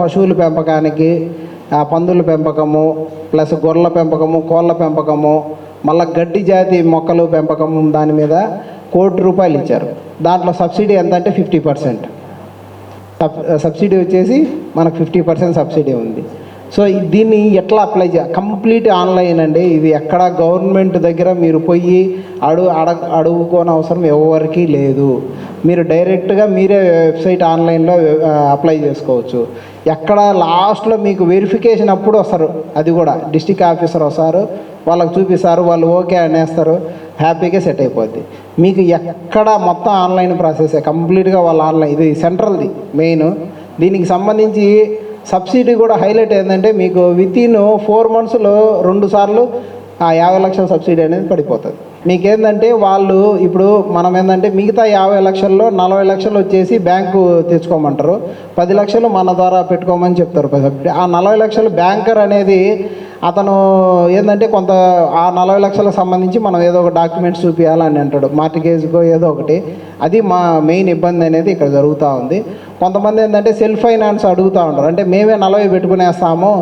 పశువుల పెంపకానికి పందుల పెంపకము ప్లస్ గొర్రెల పెంపకము కోళ్ళ పెంపకము మళ్ళీ గడ్డి జాతి మొక్కలు పెంపకము దాని మీద కోటి రూపాయలు ఇచ్చారు. దాంట్లో సబ్సిడీ ఎంత అంటే ఫిఫ్టీ పర్సెంట్. సబ్ సబ్సిడీ వచ్చేసి మనకు ఫిఫ్టీ పర్సెంట్ సబ్సిడీ ఉంది. సో దీన్ని ఎట్లా అప్లై చేయాలి? కంప్లీట్ ఆన్లైన్ అండి. ఇది ఎక్కడ గవర్నమెంట్ దగ్గర మీరు పోయి అడుగు అడగ అడుగుకోని అవసరం ఎవరికి లేదు. మీరు డైరెక్ట్గా మీరే వెబ్సైట్ ఆన్లైన్లో అప్లై చేసుకోవచ్చు. ఎక్కడ లాస్ట్లో మీకు వెరిఫికేషన్ అప్పుడు వస్తారు. అది కూడా డిస్టిక్ ఆఫీసర్ వస్తారు. వాళ్ళకి చూపిస్తారు. వాళ్ళు ఓకే అనేస్తారు. హ్యాపీగా సెట్ అయిపోద్ది. మీకు ఎక్కడ మొత్తం ఆన్లైన్ ప్రాసెస్ కంప్లీట్గా వాళ్ళ ఆన్లైన్ ఇది సెంట్రల్ది మెయిన్ దీనికి సంబంధించి సబ్సిడీ కూడా హైలైట్ ఏంటంటే మీకు విత్ ఇన్ ఫోర్ మంత్స్లో రెండు సార్లు ఆ యాభై లక్షల సబ్సిడీ అనేది పడిపోతుంది. మీకేందంటే వాళ్ళు ఇప్పుడు మనం ఏంటంటే మిగతా యాభై లక్షల్లో నలభై లక్షలు వచ్చేసి బ్యాంకు తెచ్చుకోమంటారు. పది లక్షలు మన ద్వారా పెట్టుకోమని చెప్తారు. సబ్సిడీ ఆ నలభై లక్షలు బ్యాంకర్ అనేది అతను ఏంటంటే కొంత ఆ నలభై లక్షలకు సంబంధించి మనం ఏదో ఒక డాక్యుమెంట్స్ చూపించాలని అంటాడు. మార్టిగేజ్కో ఏదో ఒకటి. అది మా మెయిన్ ఇబ్బంది అనేది ఇక్కడ జరుగుతూ ఉంది. కొంతమంది ఏంటంటే సెల్ఫ్ ఫైనాన్స్ అడుగుతూ ఉంటారు. అంటే మేమే నలభై పెట్టుకునేస్తాము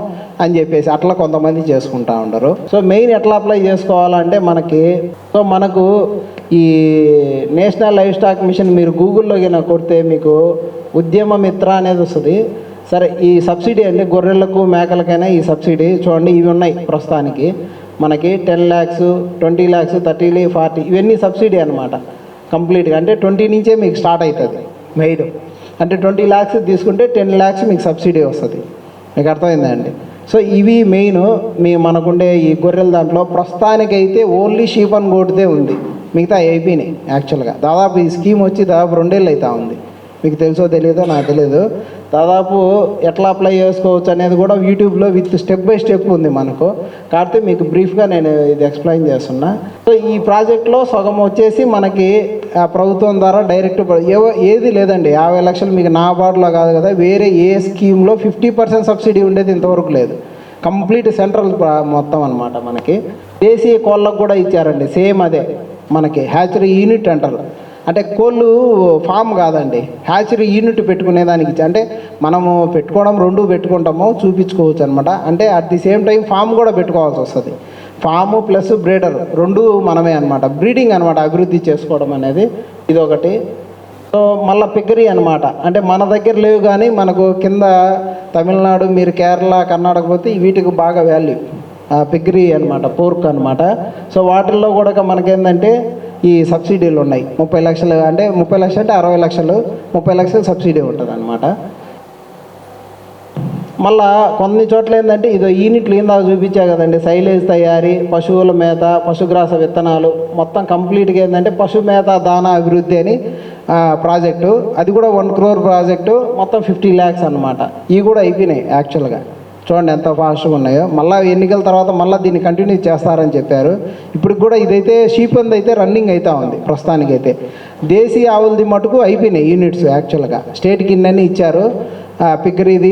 అని చెప్పేసి అట్లా కొంతమంది చేసుకుంటా ఉంటారు. సో మెయిన్ ఎట్లా అప్లై చేసుకోవాలంటే మనకి సో మనకు ఈ నేషనల్ లైఫ్ స్టాక్ మిషన్ మీరు గూగుల్లో కింద కొడితే మీకు ఉద్యమ మిత్ర అనేది వస్తుంది. సరే ఈ సబ్సిడీ అండి గొర్రెలకు మేకలకైనా ఈ సబ్సిడీ చూడండి ఇవి ఉన్నాయి ప్రస్తుతానికి. మనకి ten lakhs twenty lakhs thirty forty ఇవన్నీ సబ్సిడీ అనమాట కంప్లీట్గా అంటే ట్వంటీ నుంచే మీకు స్టార్ట్ అవుతుంది మెయిడ్ అంటే ట్వంటీ ల్యాక్స్ తీసుకుంటే టెన్ ల్యాక్స్ మీకు సబ్సిడీ వస్తుంది. మీకు అర్థమైందండి? సో ఇవి మెయిన్ మీ మనకుండే ఈ గొర్రెల దాంట్లో ప్రస్తుతానికైతే ఓన్లీ షీప్ అండ్ గోటుదే ఉంది. మిగతా అయిపోయినాయి యాక్చువల్గా దాదాపు ఈ స్కీమ్ వచ్చి దాదాపు రెండేళ్ళు అవుతా ఉంది. మీకు తెలుసో తెలియదో నాకు తెలియదు దాదాపు ఎట్లా అప్లై చేసుకోవచ్చు అనేది కూడా యూట్యూబ్లో విత్ స్టెప్ బై స్టెప్ ఉంది మనకు. కాకపోతే మీకు బ్రీఫ్గా నేను ఇది ఎక్స్ప్లెయిన్ చేస్తున్నా. సో ఈ ప్రాజెక్ట్లో సగం వచ్చేసి మనకి ఆ ప్రభుత్వం ద్వారా డైరెక్ట్ ఏవో ఏది లేదండి. యాభై లక్షలు మీకు నాబార్డులో కాదు కదా. వేరే ఏ స్కీమ్లో ఫిఫ్టీ పర్సెంట్ సబ్సిడీ ఉండేది ఇంతవరకు లేదు. కంప్లీట్ సెంట్రల్ మొత్తం అనమాట మనకి. దేశీయ కోళ్ళకు కూడా ఇచ్చారండి. సేమ్ అదే మనకి. హ్యాచరీ యూనిట్ అంటారు. అంటే కోళ్ళు ఫామ్ కాదండి. హ్యాచరీ యూనిట్ పెట్టుకునే దానికి అంటే మనము పెట్టుకోవడం రెండు పెట్టుకుంటాము చూపించుకోవచ్చు అనమాట అంటే at the same time form కూడా పెట్టుకోవాల్సి వస్తుంది. ఫాము ప్లస్ బ్రీడర్ రెండు మనమే అనమాట బ్రీడింగ్ అనమాట అభివృద్ధి చేసుకోవడం అనేది ఇది ఒకటి సో మళ్ళీ పిగ్గరీ అనమాట అంటే మన దగ్గర లేవు కానీ మనకు కింద తమిళనాడు మీరు కేరళ కర్ణాటక పోతే వీటికి బాగా వాల్యూ పిగ్గరీ అనమాట పోర్క్ అనమాట సో వాటిల్లో కూడా మనకేంటంటే ఈ సబ్సిడీలు ఉన్నాయి. ముప్పై లక్షలు అంటే ముప్పై లక్షలు అంటే అరవై లక్షలు ముప్పై లక్షలు సబ్సిడీ ఉంటుంది అనమాట మళ్ళా కొన్ని చోట్ల ఏంటంటే ఇదో యూనిట్లు ఇందాక చూపించా కదండి? సైలేజ్ తయారీ పశువుల మేత పశుగ్రాస విత్తనాలు. మొత్తం కంప్లీట్గా ఏంటంటే పశు మేత దానా అభివృద్ధి అని ప్రాజెక్టు అది కూడా వన్ క్రోర్ ప్రాజెక్టు మొత్తం ఫిఫ్టీ ల్యాక్స్ అనమాట ఇవి కూడా అయిపోయినాయి యాక్చువల్గా చూడండి ఎంత ఫాస్ట్గా ఉన్నాయో. మళ్ళీ ఎన్నికల తర్వాత మళ్ళీ దీన్ని కంటిన్యూ చేస్తారని చెప్పారు. ఇప్పుడు కూడా ఇదైతే షీప్ అయితే రన్నింగ్ అవుతా ఉంది ప్రస్తుతానికైతే. దేశీయ ఆవులది మటుకు అయిపోయినాయి యూనిట్స్ యాక్చువల్గా స్టేట్కి ఇన్నన్నీ ఇచ్చారు. ఆ,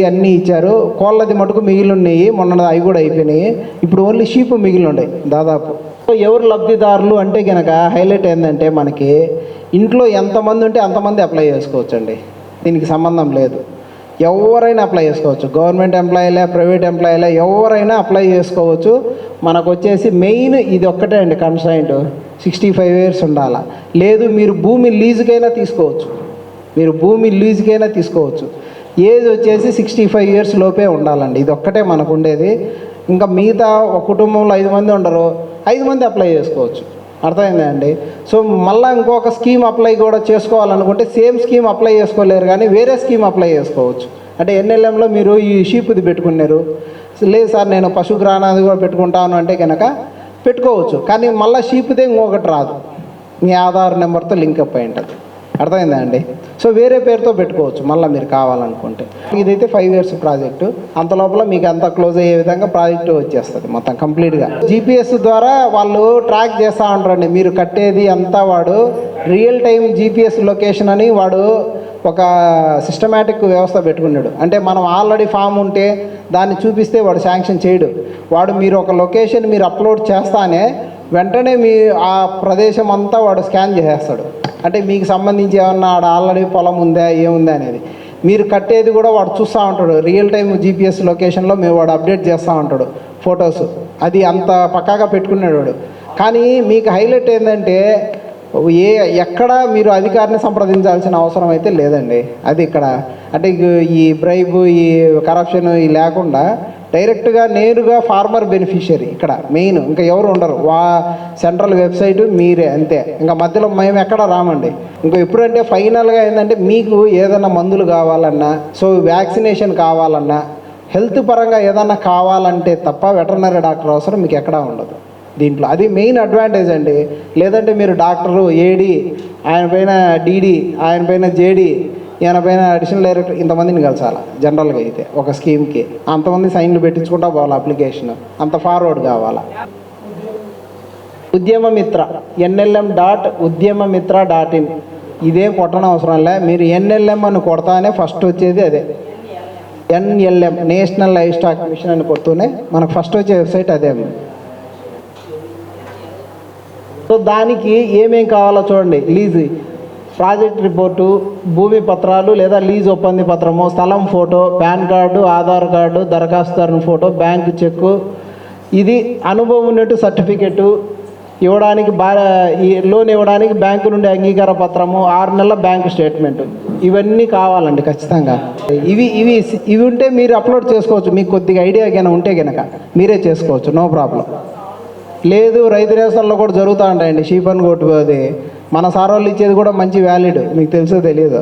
అన్నీ ఇచ్చారు. కోళ్ళది మటుకు మిగిలి ఉన్నాయి మొన్న అవి కూడా అయిపోయినాయి. ఇప్పుడు ఓన్లీ షీప్ మిగిలి ఉన్నాయి దాదాపు ఎవరు లబ్ధిదారులు అంటే కనుక హైలైట్ ఏంటంటే మనకి ఇంట్లో ఎంతమంది ఉంటే అంతమంది అప్లై చేసుకోవచ్చండి. దీనికి సంబంధం లేదు. ఎవరైనా అప్లై చేసుకోవచ్చు. గవర్నమెంట్ ఎంప్లాయీలే ప్రైవేట్ ఎంప్లాయీలే ఎవరైనా అప్లై చేసుకోవచ్చు. మనకు వచ్చేసి మెయిన్ ఇది ఒక్కటే అండి కన్సైంట్ సిక్స్టీ ఫైవ్ ఇయర్స్ ఉండాలా. లేదు మీరు భూమి లీజుకైనా తీసుకోవచ్చు. మీరు భూమి లీజుకైనా తీసుకోవచ్చు. ఏజ్ వచ్చేసి సిక్స్టీ ఫైవ్ ఇయర్స్ లోపే ఉండాలండి. ఇది ఒక్కటే మనకు ఉండేది. ఇంకా మిగతా ఒక కుటుంబంలో ఐదు మంది ఉండరు. ఐదు మంది అప్లై చేసుకోవచ్చు. అర్థమైందా అండి? సో మళ్ళీ ఇంకొక స్కీమ్ అప్లై కూడా చేసుకోవాలనుకుంటే సేమ్ స్కీమ్ అప్లై చేసుకోలేరు కానీ వేరే స్కీమ్ అప్లై చేసుకోవచ్చు. అంటే ఎన్ఎల్ఎంలో మీరు ఈ షీప్ది పెట్టుకున్నారు. లేదు సార్ నేను పశుగ్రానాది కూడా పెట్టుకుంటాను అంటే కనుక పెట్టుకోవచ్చు. కానీ మళ్ళీ షీప్దే ఇంకొకటి రాదు. మీ ఆధార్ నెంబర్తో లింక్ అప్ అయి ఉంటుంది. అర్థమైందా అండి? సో వేరే పేరుతో పెట్టుకోవచ్చు మళ్ళీ మీరు కావాలనుకుంటే. ఇదైతే ఫైవ్ ఇయర్స్ ప్రాజెక్టు అంత లోపల మీకు అంత క్లోజ్ అయ్యే విధంగా ప్రాజెక్టు వచ్చేస్తుంది మొత్తం కంప్లీట్గా జీపీఎస్ ద్వారా వాళ్ళు ట్రాక్ చేస్తూ ఉంటారండి. మీరు కట్టేది అంతా వాడు రియల్ టైం జీపీఎస్ లొకేషన్ అని వాడు ఒక సిస్టమేటిక్ వ్యవస్థ పెట్టుకున్నాడు. అంటే మనం ఆల్రెడీ ఫామ్ ఉంటే దాన్ని చూపిస్తే వాడు శాంక్షన్ చేయడు. వాడు మీరు ఒక లొకేషన్ మీరు అప్లోడ్ చేస్తానే వెంటనే మీ ఆ ప్రదేశం అంతా వాడు స్కాన్ చేసేస్తాడు. అంటే మీకు సంబంధించి ఏమన్నా ఆడ ఆల్రెడీ పొలం ఉందా ఏముందా అనేది. మీరు కట్టేది కూడా వాడు చూస్తూ ఉంటాడు. రియల్ టైం జీపీఎస్ లొకేషన్లో మేము వాడు అప్డేట్ చేస్తూ ఉంటాడు. ఫొటోస్ అది అంత పక్కాగా పెట్టుకున్నాడు వాడు. కానీ మీకు హైలైట్ ఏంటంటే ఏ ఎక్కడ మీరు అధికారిని సంప్రదించాల్సిన అవసరం అయితే లేదండి. అది ఇక్కడ. అంటే ఈ బ్రైబ్ ఈ కరప్షన్ ఈ లేకుండా డైరెక్ట్గా నేరుగా ఫార్మర్ బెనిఫిషియరీ ఇక్కడ మెయిన్ ఇంకా ఎవరు ఉండరు. వా సెంట్రల్ వెబ్సైట్ మీరే అంతే. ఇంకా మధ్యలో మేము ఎక్కడ రామండి. ఇంకా ఎప్పుడంటే ఫైనల్గా ఏంటంటే మీకు ఏదైనా మందులు కావాలన్నా సో వ్యాక్సినేషన్ కావాలన్నా హెల్త్ పరంగా ఏదన్నా కావాలంటే తప్ప వెటర్నరీ డాక్టర్ అవసరం మీకు ఎక్కడా ఉండదు దీంట్లో. అది మెయిన్ అడ్వాంటేజ్ అండి. లేదంటే మీరు డాక్టరు ఏడి ఆయన పైన డీడీ ఆయన పైన జేడీ ఈయన అడిషనల్ డైరెక్టర్ ఇంతమందిని కలసాలి జనరల్గా అయితే ఒక స్కీమ్కి అంతమంది సైన్లు పెట్టించుకుంటా పోవాలి అప్లికేషన్ అంత ఫార్వర్డ్ కావాలా? ఉద్యమ మిత్ర ఎన్ఎల్ఎం డాట్ ఉద్యమ మిత్ర డాట్ ఇన్ ఇదేం కొట్టడం అవసరం లే. మీరు ఎన్ఎల్ఎం అని కొడతానే ఫస్ట్ వచ్చేది అదే. NLM national live stock mission అని కొడుతూనే మనకు ఫస్ట్ వచ్చే వెబ్సైట్ అదే సో దానికి ఏమేం కావాలో చూడండి. లీజ్. ప్రాజెక్ట్ రిపోర్టు భూమి పత్రాలు లేదా లీజ్ ఒప్పంది పత్రము స్థలం photo pan card Aadhaar card దరఖాస్తుదారుని photo bank cheque. ఇది అనుభవం ఉన్నట్టు సర్టిఫికెట్ ఇవ్వడానికి బా ఈ లోన్ ఇవ్వడానికి బ్యాంకు నుండి అంగీకార పత్రము ఆరు నెలల బ్యాంకు స్టేట్మెంట్. ఇవన్నీ కావాలండి ఖచ్చితంగా. ఇవి ఇవి ఇవి ఉంటే మీరు అప్లోడ్ చేసుకోవచ్చు. మీకు కొద్దిగా ఐడియా కనుక ఉంటే కనుక మీరే చేసుకోవచ్చు. No problem. లేదు రైతు రేసల్లో కూడా జరుగుతూ ఉంటాయండి. షీప్ అండ్ పోతే మన సార్ వాళ్ళు ఇచ్చేది కూడా మంచి వ్యాలిడ్ మీకు తెలుసో తెలియదు.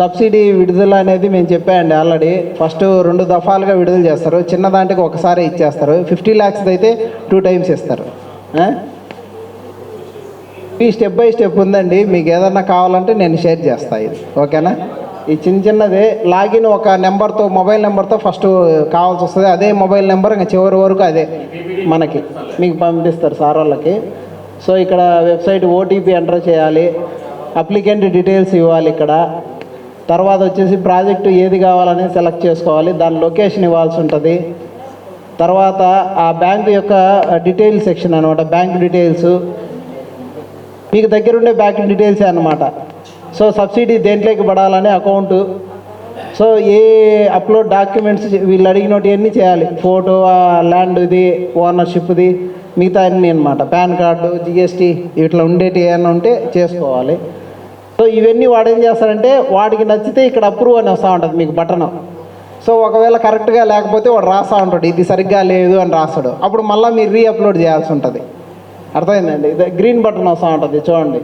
సబ్సిడీ విడుదల అనేది మేము చెప్పామండి ఆల్రెడీ ఫస్ట్ రెండు దఫాలుగా విడుదల చేస్తారు. చిన్న దాంట్కి ఒకసారి ఇచ్చేస్తారు. ఫిఫ్టీ ల్యాక్స్ అయితే టూ టైమ్స్ ఇస్తారు. ఈ స్టెప్ బై స్టెప్ ఉందండి. మీకు ఏదన్నా కావాలంటే నేను షేర్ చేస్తాను ఇది. ఓకేనా? ఈ చిన్న చిన్నది. లాగిన్ ఒక నెంబర్తో మొబైల్ నెంబర్తో ఫస్ట్ కావాల్సి వస్తుంది. అదే మొబైల్ నెంబర్ ఇంకా చివరి వరకు అదే మనకి. మీకు పంపిస్తారు సార్ వాళ్ళకి సో ఇక్కడ వెబ్సైట్ ఓటీపీ ఎంటర్ చేయాలి. అప్లికెంట్ డీటెయిల్స్ ఇవ్వాలి ఇక్కడ. తర్వాత వచ్చేసి ప్రాజెక్టు ఏది కావాలని సెలెక్ట్ చేసుకోవాలి. దాని లొకేషన్ ఇవ్వాల్సి ఉంటుంది. తర్వాత ఆ బ్యాంక్ యొక్క డీటెయిల్ సెక్షన్ అనమాట బ్యాంక్ డీటెయిల్స్. మీకు దగ్గరుండే బ్యాంక్ డీటెయిల్సే అనమాట సో సబ్సిడీ దేంట్లోకి పడాలని అకౌంటు. సో ఏ అప్లోడ్ డాక్యుమెంట్స్ వీళ్ళు అడిగినవన్నీ చేయాలి. ఫోటో ల్యాండ్ ఇది ఓనర్షిప్ది. మిగతా అన్నీ అనమాట పాన్ కార్డు జిఎస్టీ ఇట్లా ఉండేటి ఏమైనా ఉంటే చేసుకోవాలి. సో ఇవన్నీ వాడు ఏం చేస్తాడంటే వాడికి నచ్చితే ఇక్కడ అప్రూవ్ అని వస్తూ ఉంటుంది మీకు బటన్. సో ఒకవేళ కరెక్ట్గా లేకపోతే వాడు రాస్తూ ఉంటాడు. ఇది సరిగ్గా లేదు అని రాస్తాడు. అప్పుడు మళ్ళీ మీరు రీ అప్లోడ్ చేయాల్సి ఉంటుంది. అర్థమైందండి? ఇది గ్రీన్ బటన్ వస్తూ ఉంటుంది చూడండి.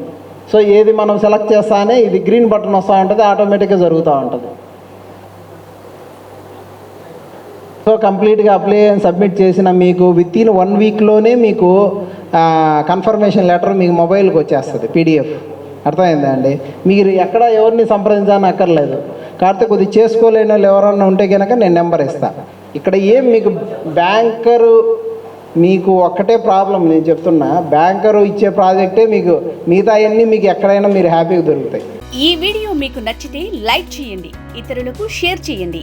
సో ఏది మనం సెలెక్ట్ చేస్తానే ఇది గ్రీన్ బటన్ వస్తూ ఉంటుంది ఆటోమేటిక్గా జరుగుతూ ఉంటుంది. సో కంప్లీట్గా అప్లై సబ్మిట్ చేసిన మీకు విత్ ఇన్ వన్ వీక్లోనే మీకు కన్ఫర్మేషన్ లెటర్ మీకు మొబైల్కి వచ్చేస్తుంది పీడిఎఫ్ అర్థమైందా అండి? మీరు ఎక్కడ ఎవరిని సంప్రదించాలని అక్కర్లేదు. కాకపోతే కొద్దిగా చేసుకోలేని వాళ్ళు ఎవరన్నా ఉంటే కనుక నేను నెంబర్ ఇస్తాను ఇక్కడ ఏం మీకు బ్యాంకరు మీకు ఒక్కటే ప్రాబ్లం నేను చెప్తున్నా. బ్యాంకరు ఇచ్చే ప్రాజెక్టే మీకు మిగతా అన్నీ మీకు ఎక్కడైనా మీరు హ్యాపీగా దొరుకుతాయి. ఈ వీడియో మీకు నచ్చితే లైక్ చేయండి ఇతరులకు షేర్ చేయండి.